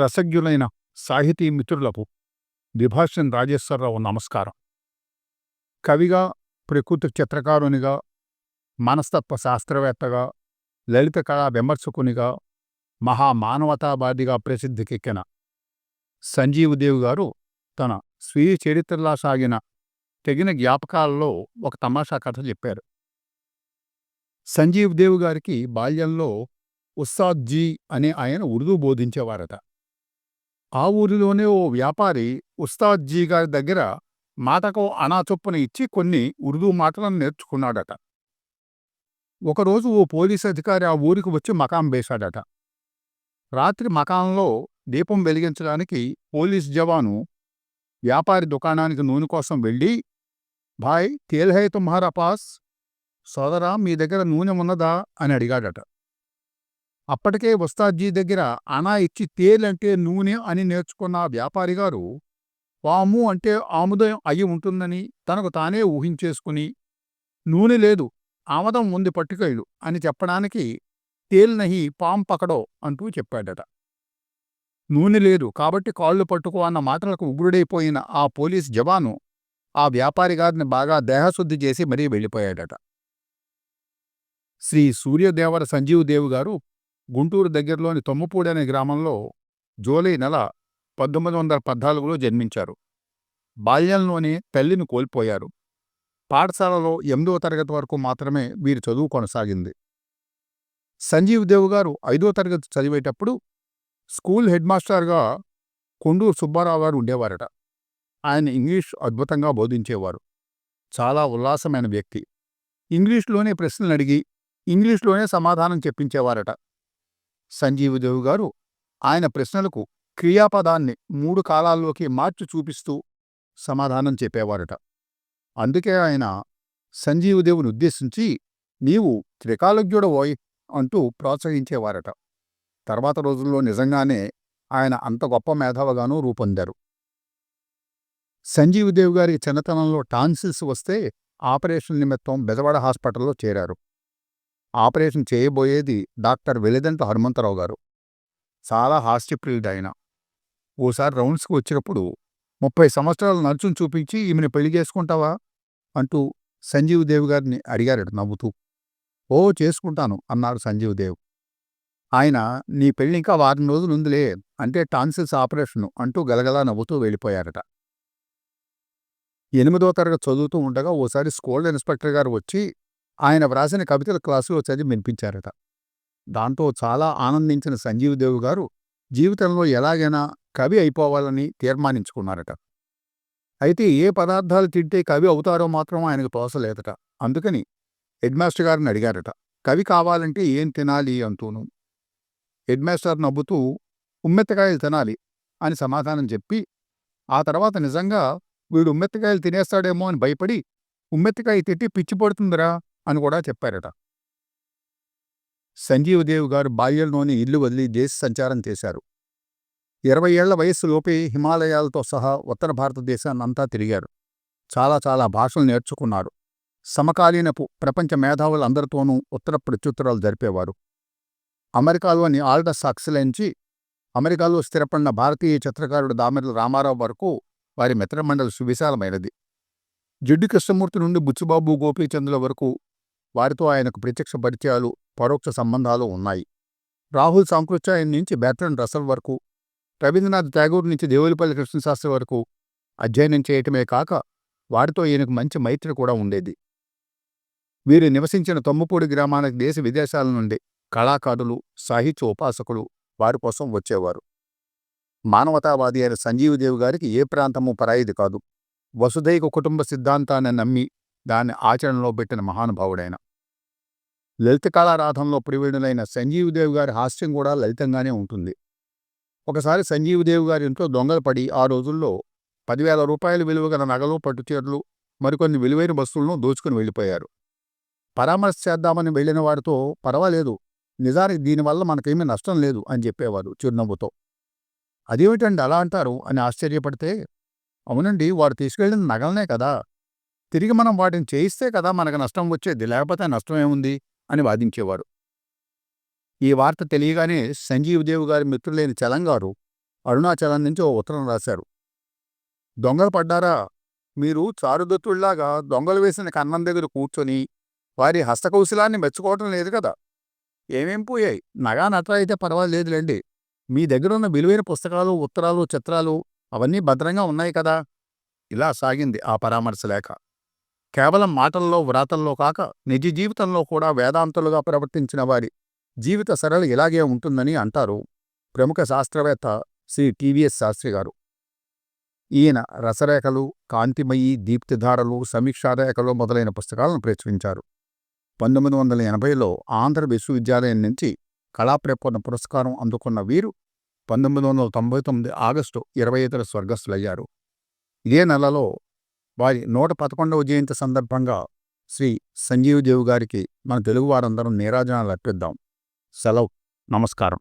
రసజ్ఞులైన సాహితీ మిత్రులకు విభాషన్ రాజేశ్వరరావు నమస్కారం. కవిగా ప్రకృతి చిత్రకారునిగా మనస్తత్వ శాస్త్రవేత్తగా లలిత కళా విమర్శకునిగా మహామానవతావాదిగా ప్రసిద్ధికెక్కిన సంజీవదేవి గారు తన స్వీయ చరిత్రలా సాగిన తెగిన జ్ఞాపకాలలో ఒక తమాషా కథ చెప్పారు. సంజీవ్ దేవ్ గారికి బాల్యంలో ఉస్సాద్జీ అనే ఆయన ఉర్దూ బోధించేవారట. ఆ ఊరిలోనే ఓ వ్యాపారి ఉస్తాద్జీ గారి దగ్గర మాటకు అనా చొప్పున ఇచ్చి కొన్ని ఉర్దూ మాటలను నేర్చుకున్నాడట. ఒకరోజు ఓ పోలీసు అధికారి ఆ ఊరికి వచ్చి మకాం వేశాడట. రాత్రి మకాంలో దీపం వెలిగించడానికి పోలీస్ జవాను వ్యాపారి దుకాణానికి నూనె కోసం వెళ్ళి భాయ్ తేల్ హై తుమ్హారా పాస్? సోదరా మీ దగ్గర నూనె ఉన్నదా? అని అడిగాడట. అప్పటికే ఉస్తాద్జీ దగ్గర అనా ఇచ్చి తేల్ అంటే నూనె అని నేర్చుకున్న వ్యాపారి గారు పాము అంటే ఆముదం అయి ఉంటుందని తనకు తానే ఊహించేసుకుని నూనె లేదు ఆమదం ఉంది పట్టుకెళ్ళు అని చెప్పడానికి తేల్ నహి పాం పకడో అంటూ చెప్పాడట. నూనె లేదు కాబట్టి కాళ్ళు పట్టుకో అన్న మాటలకు ఉగ్రుడైపోయిన ఆ పోలీస్ జవాను ఆ వ్యాపారి గారిని బాగా దేహశుద్ధి చేసి మరీ వెళ్ళిపోయాడట. శ్రీ సూర్యదేవర సంజీవ్ గారు గుంటూరు దగ్గరలోని తొమ్మపూడి అనే గ్రామంలో జూలై నెల పంతొమ్మిది వందల పద్నాలుగులో జన్మించారు. బాల్యంలోనే తల్లిని కోల్పోయారు. పాఠశాలలో ఎనిమిదవ తరగతి వరకు మాత్రమే వీరి చదువు కొనసాగింది. సంజీవ్ దేవ్ గారు ఐదో తరగతి చదివేటప్పుడు స్కూల్ హెడ్ మాస్టర్గా కొండూరు సుబ్బారావు గారు ఉండేవారట. ఆయన ఇంగ్లీష్ అద్భుతంగా బోధించేవారు. చాలా ఉల్లాసమైన వ్యక్తి. ఇంగ్లీష్లోనే ప్రశ్నలు అడిగి ఇంగ్లీష్లోనే సమాధానం చెప్పించేవారట. సంజీవదేవి గారు ఆయన ప్రశ్నలకు క్రియాపదాన్ని మూడు కాలాల్లోకి మార్చి చూపిస్తూ సమాధానం చెప్పేవారట. అందుకే ఆయన సంజీవదేవుని ఉద్దేశించి నీవు త్రికాలజ్ఞుడవోయ్ అంటూ ప్రోత్సహించేవారట. తర్వాత రోజుల్లో నిజంగానే ఆయన అంత గొప్ప మేధావగానూ రూపొందారు. సంజీవదేవి గారి చిన్నతనంలో టాన్సిల్స్ వస్తే ఆపరేషన్ నిమిత్తం బెజవాడ హాస్పిటల్లో చేరారు. ఆపరేషన్ చేయబోయేది డాక్టర్ వెలిదంట హనుమంతరావు గారు. చాలా హాస్యప్రియుడు ఆయన ఓసారి రౌండ్స్కి వచ్చినప్పుడు ముప్పై సంవత్సరాల నడుచుని చూపించి ఈమెను పెళ్ళి చేసుకుంటావా? అంటూ సంజీవ్ దేవ్ గారిని అడిగారట నవ్వుతూ. ఓ చేసుకుంటాను అన్నారు సంజీవ్ దేవ్. ఆయన నీ పెళ్ళి ఇంకా వారం రోజులు ఉందిలే అంటే టాన్సిల్స్ ఆపరేషను అంటూ గలగలా నవ్వుతూ వెళ్ళిపోయారట. ఎనిమిదో తరగతి చదువుతూ ఉండగా ఓసారి స్కూల్ ఇన్స్పెక్టర్ గారు వచ్చి ఆయన వ్రాసిన కవితల క్లాసులో చదివి వినిపించారట. దాంతో చాలా ఆనందించిన సంజీవ్ దేవ్ గారు జీవితంలో ఎలాగైనా కవి అయిపోవాలని తీర్మానించుకున్నారట. అయితే ఏ పదార్థాలు తింటే కవి అవుతారో మాత్రం ఆయనకు తోసలేదట అందుకని హెడ్మాస్టర్ గారిని అడిగారట. కవి కావాలంటే ఏం తినాలి అంటూను. హెడ్మాస్టర్ నవ్వుతూ ఉమ్మెత్తకాయలు తినాలి అని సమాధానం చెప్పి ఆ తర్వాత నిజంగా వీడు ఉమ్మెత్తకాయలు తినేస్తాడేమో అని భయపడి ఉమ్మెత్తకాయ తిట్టి పిచ్చి పడుతుందిరా. అని కూడా చెప్పారట. సంజీవదేవ్ గారు బాల్యంలోని ఇల్లు వదిలి దేశ సంచారం చేశారు. ఇరవై ఏళ్ళ వయస్సులోపే హిమాలయాలతో సహా ఉత్తర భారతదేశాన్ని అంతా తిరిగారు. చాలా చాలా భాషలు నేర్చుకున్నారు. సమకాలీనపు ప్రపంచ మేధావులందరితోనూ ఉత్తర ప్రత్యుత్తరాలు జరిపేవారు. అమెరికాలోని ఆల్డస్ అక్సలెంచి అమెరికాలో స్థిరపడిన భారతీయ చిత్రకారుడు దామెర్ల రామారావు వరకు వారి మిత్రమండలి సువిశాలమైనది. జిడ్డు కృష్ణమూర్తి నుండి బుచ్చుబాబు గోపీచంద్రుల వరకు వారితో ఆయనకు ప్రత్యక్ష పరిచయాలు పరోక్ష సంబంధాలు ఉన్నాయి. రాహుల్ సాంకృత్యాయన్ నుంచి బ్యాట్రన్ రసల్ వరకు రవీంద్రనాథ్ ఠాగూర్ నుంచి దేవులపల్లి కృష్ణశాస్త్రి వరకు అధ్యయనం చేయటమే కాక వారితో ఈయనకు మంచి మైత్రి కూడా ఉండేది. వీరు నివసించిన తొమ్మపూడి గ్రామానికి దేశ విదేశాల నుండి కళాకారులు సాహిత్య ఉపాసకులు వారి కోసం వచ్చేవారు. మానవతావాది అయిన సంజీవదేవి గారికి ఏ ప్రాంతము పరాయిది కాదు. వసుదైక కుటుంబ సిద్ధాంతాన్ని నమ్మి దాన్ని ఆచరణలో పెట్టిన మహానుభావుడైన లలిత కళారాధంలో ప్రవీణులైన సంజీవదేవి గారి హాస్యం కూడా లలితంగానే ఉంటుంది. ఒకసారి సంజీవదేవి గారి ఇంట్లో దొంగలు పడి ఆ రోజుల్లో పదివేల రూపాయల విలువ గల నగలు పట్టుచీరలు మరికొన్ని విలువైన వస్తువులను దోచుకుని వెళ్ళిపోయారు. పరామర్శ చేద్దామని వెళ్ళిన వారితో పర్వాలేదు నిజానికి దీనివల్ల మనకేమీ నష్టం లేదు అని చెప్పేవారు చిరునవ్వుతో. అదేమిటండి అలా అంటారు? అని ఆశ్చర్యపడితే అవునండి వారు తీసుకెళ్ళిన నగలనే కదా. తిరిగి మనం వాటిని చేయిస్తే కదా మనకు నష్టం వచ్చేది లేకపోతే నష్టమేముంది అని వాదించేవారు. ఈ వార్త తెలియగానే సంజీవ్ దేవ్ గారి మిత్రులైన చలంగారు అరుణాచలం నుంచి ఓ ఉత్తరం రాశారు. దొంగలు పడ్డారా? మీరు చారుదత్తుళ్ళాగా దొంగలు వేసిన కన్నం దగ్గర కూర్చొని వారి హస్తకౌశలాన్ని మెచ్చుకోవటం లేదు కదా! ఏమేం పోయాయి? నగా నట్ర అయితే పర్వాలేదులేండి. మీ దగ్గరున్న విలువైన పుస్తకాలు ఉత్తరాలు చిత్రాలు అవన్నీ భద్రంగా ఉన్నాయి కదా! ఇలా సాగింది ఆ పరామర్శ లేఖ కేవలం మాటల్లో వ్రాతల్లో కాక నిజ జీవితంలో కూడా వేదాంతులుగా ప్రవర్తించిన వారి జీవిత సరళి ఇలాగే ఉంటుందని అంటారు ప్రముఖ శాస్త్రవేత్త శ్రీ టివిఎస్ శాస్త్రి గారు. ఈయన రసరేఖలు కాంతిమయి దీప్తిధారలు సమీక్షారేఖలు మొదలైన పుస్తకాలను ప్రచురించారు. పంతొమ్మిది వందల ఎనభైలో ఆంధ్ర విశ్వవిద్యాలయం నుంచి కళాప్రపూర్ణ పురస్కారం అందుకున్న వీరు పంతొమ్మిది వందల తొంభై తొమ్మిది ఆగస్టు ఇరవై ఐదున స్వర్గస్థులయ్యారు. ఇదే నెలలో వారి నూట పదకొండవ జయంతి సందర్భంగా శ్రీ సంజీవ్ దేవ్ గారికి మన తెలుగు వారందరం నీరాజనాలు అర్పిద్దాం. సెలవు. నమస్కారం.